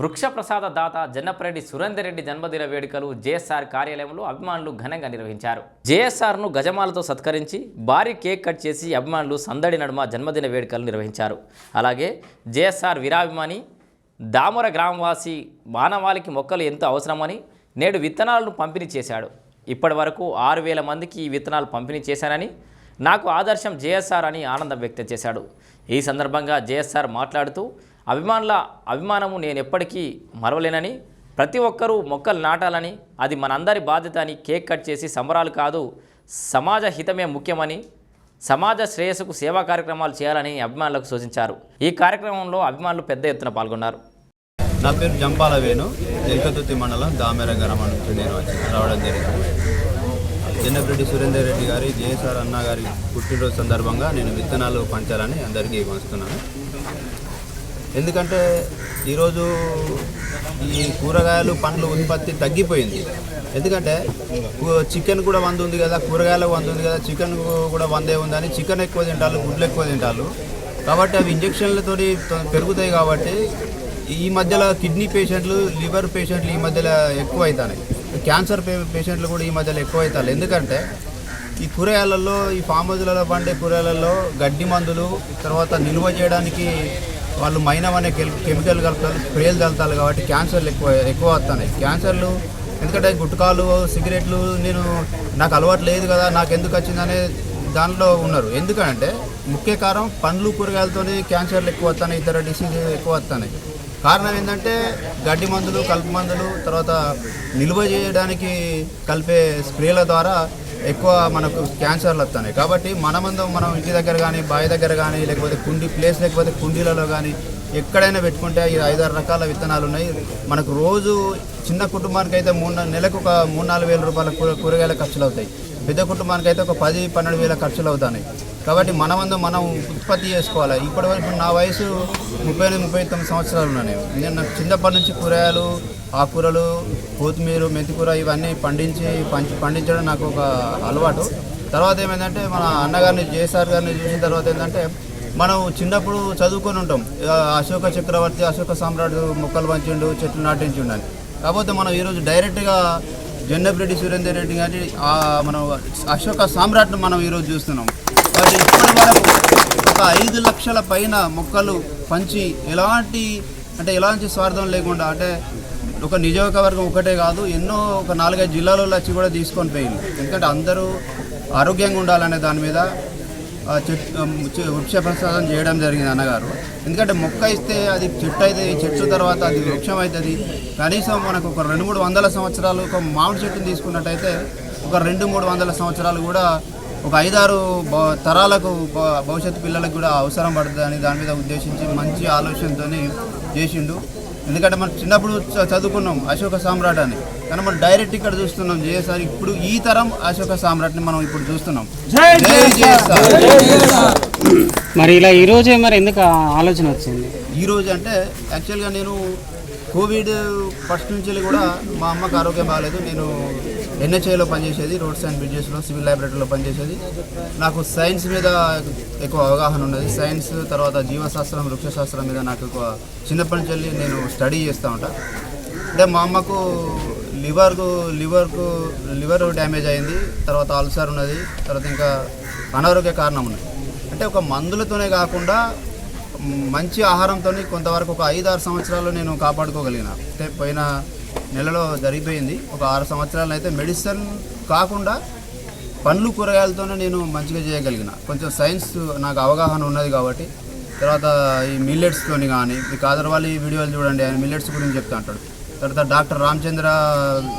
వృక్ష ప్రసాద దాత జన్నపరెడ్డి సురేందర్ రెడ్డి జన్మదిన వేడుకలు జేఎస్ఆర్ కార్యాలయంలో అభిమానులు ఘనంగా నిర్వహించారు. జేఎస్ఆర్ను గజమాలతో సత్కరించి భారీ కేక్ కట్ చేసి అభిమానులు సందడి నడుమ జన్మదిన వేడుకలు నిర్వహించారు. అలాగే జేఎస్ఆర్ వీరాభిమాని దామర గ్రామవాసి మానవాళికి మొక్కలు ఎంతో అవసరమని నేడు విత్తనాలను పంపిణీ చేశాడు. ఇప్పటి వరకు ఆరు వేల మందికి ఈ విత్తనాలు పంపిణీ చేశానని నాకు ఆదర్శం జేఎస్ఆర్ అని ఆనందం వ్యక్తం చేశాడు. ఈ సందర్భంగా జేఎస్ఆర్ మాట్లాడుతూ అభిమానుల అభిమానము నేను ఎప్పటికీ మరవలేనని ప్రతి ఒక్కరూ మొక్కలు నాటాలని అది మనందరి బాధ్యత అని కేక్ కట్ చేసి సంబరాలు కాదు సమాజ హితమే ముఖ్యమని సమాజ శ్రేయస్సుకు సేవా కార్యక్రమాలు చేయాలని అభిమానులకు సూచించారు. ఈ కార్యక్రమంలో అభిమానులు పెద్ద ఎత్తున పాల్గొన్నారు. నా పేరు జంపాల వేణు ఎల్కతుర్తి మండలం దామెర గ్రామం నుంచి నేను రావడం జరిగింది. జన్నపరెడ్డి సురేందర్ రెడ్డి గారి జేఎస్ఆర్ అన్న గారి పుట్టినరోజు సందర్భంగా నేను విత్తనాలు పంచాలని అందరికీ పంచుతున్నాను ఎందుకంటే ఈరోజు ఈ కూరగాయలు పండ్లు ఉత్పత్తి తగ్గిపోయింది. ఎందుకంటే చికెన్ కూడా వంద ఉంది కదా కూరగాయలకు వంద ఉంది కదా చికెన్ కూడా వందే ఉందని చికెన్ ఎక్కువ తింటారు గుడ్లు ఎక్కువ తింటారు. కాబట్టి అవి ఇంజక్షన్లతో పెరుగుతాయి కాబట్టి ఈ మధ్యలో కిడ్నీ పేషెంట్లు లివర్ పేషెంట్లు ఈ మధ్యలో ఎక్కువ అవుతున్నాయి క్యాన్సర్ పే పేషెంట్లు కూడా ఈ మధ్యలో ఎక్కువ అవుతారు ఎందుకంటే ఈ కూరగాయలలో ఈ ఫామ్ హౌజ్లలో పండే కూరగాయలలో గడ్డి మందులు తర్వాత నిల్వ చేయడానికి వాళ్ళు మైనం అనే కెమికల్ కలుపుతారు స్ప్రేలు చల్లుతారు కాబట్టి క్యాన్సర్లు ఎక్కువ ఎక్కువ వస్తున్నాయి. క్యాన్సర్లు ఎందుకంటే గుట్కాలు సిగరెట్లు నేను నాకు అలవాటు లేదు కదా నాకు ఎందుకు వచ్చిందనే దాంట్లో ఉన్నారు. ఎందుకంటే ముఖ్య కారణం పండ్లు కూరగాయలతో క్యాన్సర్లు ఎక్కువ వస్తున్నాయి ఇతర డిసీజ్ ఎక్కువ వస్తున్నాయి. కారణం ఏంటంటే గడ్డి మందులు కలుపు మందులు తర్వాత నిల్వ చేయడానికి కలిపే స్ప్రేల ద్వారా ఎక్కువ మనకు క్యాన్సర్లు వస్తున్నాయి. కాబట్టి మనమందరం మనం ఇంటి దగ్గర కానీ బావి దగ్గర కానీ లేకపోతే కుండి ప్లేస్ లేకపోతే కుండీలలో కానీ ఎక్కడైనా పెట్టుకుంటే ఈ ఐదారు రకాల విత్తనాలు ఉన్నాయి. మనకు రోజు చిన్న కుటుంబానికి అయితే మూడు నెలకు ఒక మూడు నాలుగు వేల రూపాయల కూర కూరగాయల ఖర్చులు అవుతాయి. పెద్ద కుటుంబానికి అయితే ఒక పది పన్నెండు వేల ఖర్చులు అవుతాయి కాబట్టి మనమందు మనం ఉత్పత్తి చేసుకోవాలి? ఇప్పటి వరకు నా వయసు ముప్పై ఎనిమిది ముప్పై తొమ్మిది సంవత్సరాలు ఉన్నాయి. నేను. నేను నాకు చిన్నప్పటి నుంచి కూరగాయలు ఆకుకూరలు కొత్తిమీర మెంతికూర ఇవన్నీ పండించి పంచి పండించడం నాకు ఒక అలవాటు. తర్వాత ఏమైందంటే మన అన్నగారిని జేసార్ గారిని చూసిన తర్వాత ఏంటంటే మనం చిన్నప్పుడు చదువుకొని ఉంటాం. అశోక చక్రవర్తి అశోక సామ్రాట్ మొక్కలు పంచిండు చెట్లు నాటించిండు అని. కాకపోతే మనం ఈరోజు డైరెక్ట్గా జన్నపరెడ్డి సురేందర్ రెడ్డి గారి మనం అశోక సామ్రాట్ను మనం ఈరోజు చూస్తున్నాం. ఇప్పటి వరకు ఒక ఐదు లక్షల పైన మొక్కలు పంచి ఎలాంటి అంటే ఎలాంటి స్వార్థం లేకుండా అంటే ఒక నియోజకవర్గం ఒకటే కాదు ఎన్నో ఒక నాలుగైదు జిల్లాలలో వచ్చి కూడా తీసుకొని పోయింది. ఎందుకంటే అందరూ ఆరోగ్యంగా ఉండాలనే దాని మీద చెట్టు వృక్ష ప్రసాదం చేయడం జరిగింది అన్నగారు. ఎందుకంటే మొక్క ఇస్తే అది చెట్టు అయితే చెట్టు తర్వాత అది వృక్షం అవుతుంది. కనీసం మనకు ఒక రెండు మూడు వందల సంవత్సరాలు ఒక మామిడి చెట్టుని తీసుకున్నట్టయితే ఒక రెండు మూడు వందల సంవత్సరాలు కూడా ఒక ఐదారు తరాలకు భ- భవిష్యత్తు పిల్లలకు కూడా అవసరం పడుతుంది అని దాని మీద ఉద్దేశించి మంచి ఆలోచనతో చేసిండు. ఎందుకంటే మనం చిన్నప్పుడు చదువుకున్నాం అశోక సామ్రాట్ అని కానీ మనం డైరెక్ట్ ఇక్కడ చూస్తున్నాం జేఎస్ఆర్ ఇప్పుడు ఈ తరం అశోక సామ్రాట్ని మనం ఇప్పుడు చూస్తున్నాం. జై జేఎస్ఆర్ మరి ఇలా ఈ రోజే మరి ఎందుకు ఆలోచన వచ్చింది? ఈ రోజు అంటే యాక్చువల్గా నేను కోవిడ్ ఫస్ట్ నుంచి కూడా మా అమ్మకు ఆరోగ్యం బాగాలేదు. నేను ఎన్హెచ్ఐలో పనిచేసేది రోడ్స్ అండ్ బ్రిడ్జెస్లో సివిల్ లైబ్రరీలో పనిచేసేది. నాకు సైన్స్ మీద ఎక్కువ అవగాహన ఉన్నది. సైన్స్ తర్వాత జీవశాస్త్రం వృక్షశాస్త్రం మీద నాకు ఎక్కువ చిన్నప్పటి నుంచి వెళ్ళి నేను స్టడీ చేస్తూ ఉంటా. అంటే మా అమ్మకు లివర్కు లివర్కు లివర్ డ్యామేజ్ అయింది. తర్వాత అల్సర్ ఉన్నది. తర్వాత ఇంకా అనారోగ్య కారణం ఉన్నది. అంటే ఒక మందులతోనే కాకుండా మంచి ఆహారంతో కొంతవరకు ఒక ఐదు ఆరు సంవత్సరాలు నేను కాపాడుకోగలిగిన. అంటే పోయిన నెలలో జరిగిపోయింది. ఒక ఆరు సంవత్సరాలు అయితే మెడిసిన్ కాకుండా పండ్లు కూరగాయలతోనే నేను మంచిగా చేయగలిగిన. కొంచెం సైన్స్ నాకు అవగాహన ఉన్నది కాబట్టి. తర్వాత ఈ మిల్లెట్స్తోని కానీ ఈ కాదర్వాలి వీడియోలు చూడండి ఆయన మిల్లెట్స్ గురించి చెప్తా అంటాడు. తర్వాత డాక్టర్ రామచంద్ర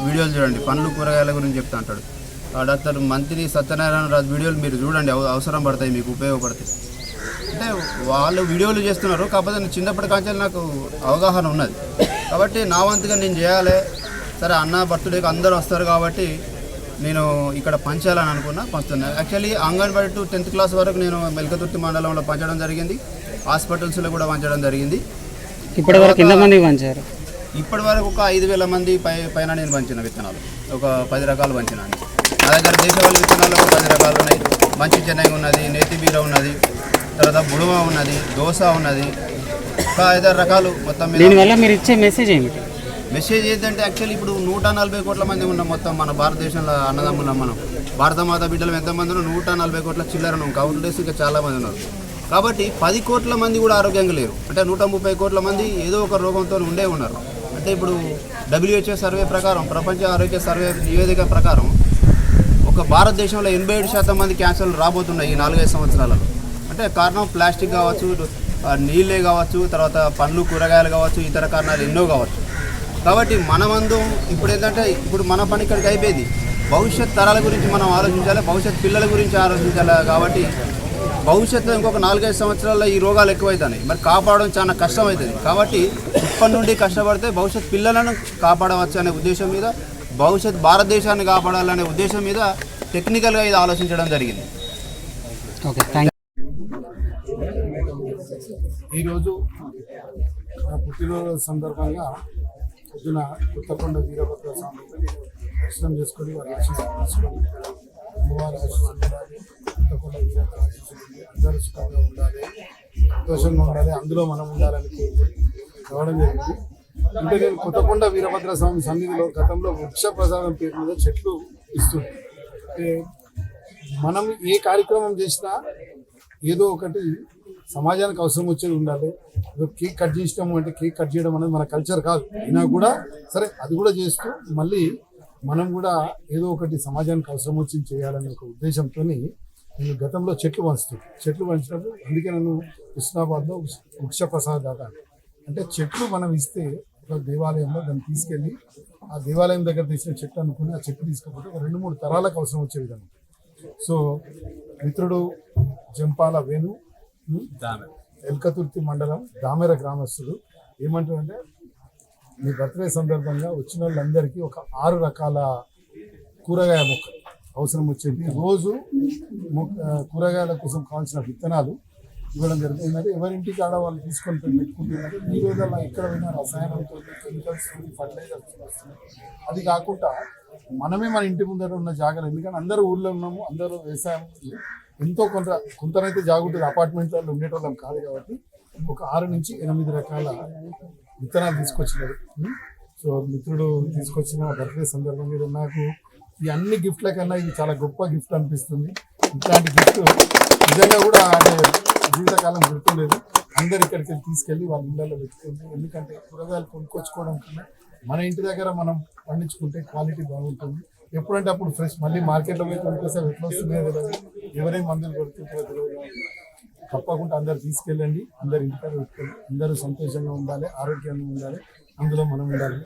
వీడియోలు చూడండి పండ్లు కూరగాయల గురించి చెప్తా అంటాడు. ఆ డాక్టర్ మంత్రి సత్యనారాయణ రాజు వీడియోలు మీరు చూడండి అవసరం పడతాయి మీకు ఉపయోగపడతాయి. అంటే వాళ్ళు వీడియోలు చేస్తున్నారు కాకపోతే నేను చిన్నప్పటి కాంచాలి నాకు అవగాహన ఉన్నది. కాబట్టి నా వంతుగా నేను చేయాలి. సరే అన్న బర్త్డేకి అందరూ వస్తారు కాబట్టి నేను ఇక్కడ పంచాలని అనుకున్నా పంచుతున్నా. Actually anganwadi to tenth class వరకు నేను మెల్కతుర్తి మండలంలో పంచడం జరిగింది. హాస్పిటల్స్లో కూడా పంచడం జరిగింది. ఇప్పటి వరకు ఎంతమంది పంచారు? ఇప్పటి వరకు ఒక ఐదు వేల మంది పై పైన నేను పంచిన విత్తనాలు. ఒక పది రకాలు పంచినాను. నా దగ్గర దేశవాళీ విత్తనాలు ఒక పది రకాలు ఉన్నాయి. మంచి చెన్నై ఉన్నది నేతి బీర ఉన్నది. తర్వాత బుడుమ ఉన్నది దోస ఉన్నది ఒక ఐదారు రకాలు మొత్తం మీద. దీనివల్ల మీరు ఇచ్చే మెసేజ్ ఏమిటి? మెసేజ్ ఏంటంటే యాక్చువల్లీ ఇప్పుడు నూట నలభై కోట్ల మంది ఉన్నాం మొత్తం మన భారతదేశంలో అన్నదమ్ములం మనం. భారత మాత బిడ్డలు ఎంతమంది ఉన్నారు? నూట నలభై కోట్ల చిల్లర ఉన్నాం. కౌంట్ డేస్ ఇంకా చాలా మంది ఉన్నారు. కాబట్టి పది కోట్ల మంది కూడా ఆరోగ్యంగా లేరు. అంటే నూట ముప్పై కోట్ల మంది ఏదో ఒక రోగంతో ఉండే ఉన్నారు. అంటే ఇప్పుడు డబ్ల్యూహెచ్ఓ సర్వే ప్రకారం ప్రపంచ ఆరోగ్య సర్వే నివేదిక ప్రకారం ఒక భారతదేశంలో ఎనభై ఏడు శాతం మంది క్యాన్సర్లు రాబోతున్నాయి ఈ నాలుగైదు సంవత్సరాలలో. అంటే కారణం ప్లాస్టిక్ కావచ్చు నీళ్ళే కావచ్చు తర్వాత పండ్లు కూరగాయలు కావచ్చు ఇతర కారణాలు ఎన్నో కావచ్చు. కాబట్టి మనమందు ఇప్పుడు ఏంటంటే ఇప్పుడు మన పని ఇక్కడికి అయిపోయింది. భవిష్యత్ తరాల గురించి మనం ఆలోచించాలి భవిష్యత్ పిల్లల గురించి ఆలోచించాలి కాబట్టి భవిష్యత్తులో ఇంకొక నాలుగైదు సంవత్సరాల్లో ఈ రోగాలు ఎక్కువవుతాయి మరి కాపాడడం చాలా కష్టం అవుతుంది కాబట్టి ఇప్పటి నుండి కష్టపడితే భవిష్యత్ పిల్లలను కాపాడవచ్చు అనే ఉద్దేశం మీద భవిష్యత్ భారతదేశాన్ని కాపాడాలనే ఉద్దేశం మీద టెక్నికల్గా ఇది ఆలోచించడం జరిగింది. ఓకే థ్యాంక్ ఈరోజు నా పుట్టినరోజు సందర్భంగా పొద్దున కొత్తకొండ వీరభద్ర స్వామి దర్శనం చేసుకొని వారి తీసుకొని అమ్మవారి ఆశీస్సులు ఉండాలి కొత్తకొండ వీరభద్ర ఆశీస్సులు అందరూ సుఖంగా ఉండాలి సంతోషంగా ఉండాలి అందులో మనం ఉండాలని రావడం జరిగింది. అంటే నేను కొత్తకొండ వీరభద్ర స్వామి సన్నిధిలో గతంలో వృక్ష ప్రసాదం పేరు మీద చెట్లు ఇస్తుంది మనం ఏ కార్యక్రమం చేసినా ఏదో ఒకటి సమాజానికి అవసరం వచ్చేది ఉండాలి. కేక్ కట్ చేసినాము అంటే కేక్ కట్ చేయడం అనేది మన కల్చర్ కాదు. అయినా కూడా సరే అది కూడా చేస్తూ మళ్ళీ మనం కూడా ఏదో ఒకటి సమాజానికి అవసరం వచ్చింది చేయాలనే ఒక ఉద్దేశంతో నేను గతంలో చెట్లు పంచుతాను చెట్లు పంచినప్పుడు అందుకే నన్ను హుస్నాబాద్లో వృక్ష ప్రసాద్ దాకా. అంటే చెట్లు మనం ఇస్తే ఒక దేవాలయంలో దాన్ని తీసుకెళ్ళి ఆ దేవాలయం దగ్గర తీసిన చెట్టు అనుకుని ఆ చెట్టు తీసుకపోతే ఒక రెండు మూడు తరాలకు అవసరం వచ్చే విధంగా. సో మిత్రుడు జంపాల వేణు ఎల్కతుర్తి మండలం దామెర గ్రామస్తుడు ఏమంటారంటే మీ బర్త్డే సందర్భంగా వచ్చిన వాళ్ళందరికీ ఒక ఆరు రకాల కూరగాయ మొక్కలు అవసరం వచ్చేది. రోజు మొక్క కూరగాయల కోసం కావాల్సిన విత్తనాలు ఇవ్వడం జరుగుతుంది. ఏంటంటే ఎవరింటికి ఆడ వాళ్ళు తీసుకొని పెట్టుకుంటున్నారు? ఈ రోజుల్లో ఎక్కడ పోయినా రసాయనంతో కెమికల్స్ ఫర్టిలైజర్స్ వస్తున్నాయి. అది కాకుండా మనమే మన ఇంటి ముందర ఉన్న జాగ్రత్త ఎందుకంటే అందరూ ఊర్లో ఉన్నాము అందరూ వ్యవసాయం ఎంతో కొంత కొంతనైతే జాగుంటుంది. అపార్ట్మెంట్లలో ఉండేటోళ్ళం కాదు కాబట్టి ఒక ఆరు నుంచి ఎనిమిది రకాల విత్తనాలు తీసుకొచ్చినారు. సో మిత్రుడు తీసుకొచ్చిన బర్త్డే సందర్భం మీద నాకు ఈ అన్ని గిఫ్ట్ల కన్నా ఇది చాలా గొప్ప గిఫ్ట్ అనిపిస్తుంది. ఇట్లాంటి గిఫ్ట్ నిజంగా కూడా అంటే జీవితకాలం గుర్తులేదు అందరు ఇక్కడికి వెళ్ళి తీసుకెళ్ళి వాళ్ళ ఇళ్ళలో పెట్టుకుంటే ఎందుకంటే కూరగాయలు కొనుక్కొచ్చుకోవడం కన్నా మన ఇంటి దగ్గర మనం పండించుకుంటే క్వాలిటీ బాగుంటుంది. ఎప్పుడంటే అప్పుడు ఫ్రెష్ మళ్ళీ మార్కెట్లో పోయి కొనుక్కోసారి ఎట్లా వస్తున్నాయో తెలియదు. ఎవరేం మందులు కొడుతుంటారో తెలియదు. తప్పకుండా అందరు తీసుకెళ్ళండి అందరు ఇంటికాడ అందరూ సంతోషంగా ఉండాలి ఆరోగ్యంగా ఉండాలి అందులో మనం ఉండాలని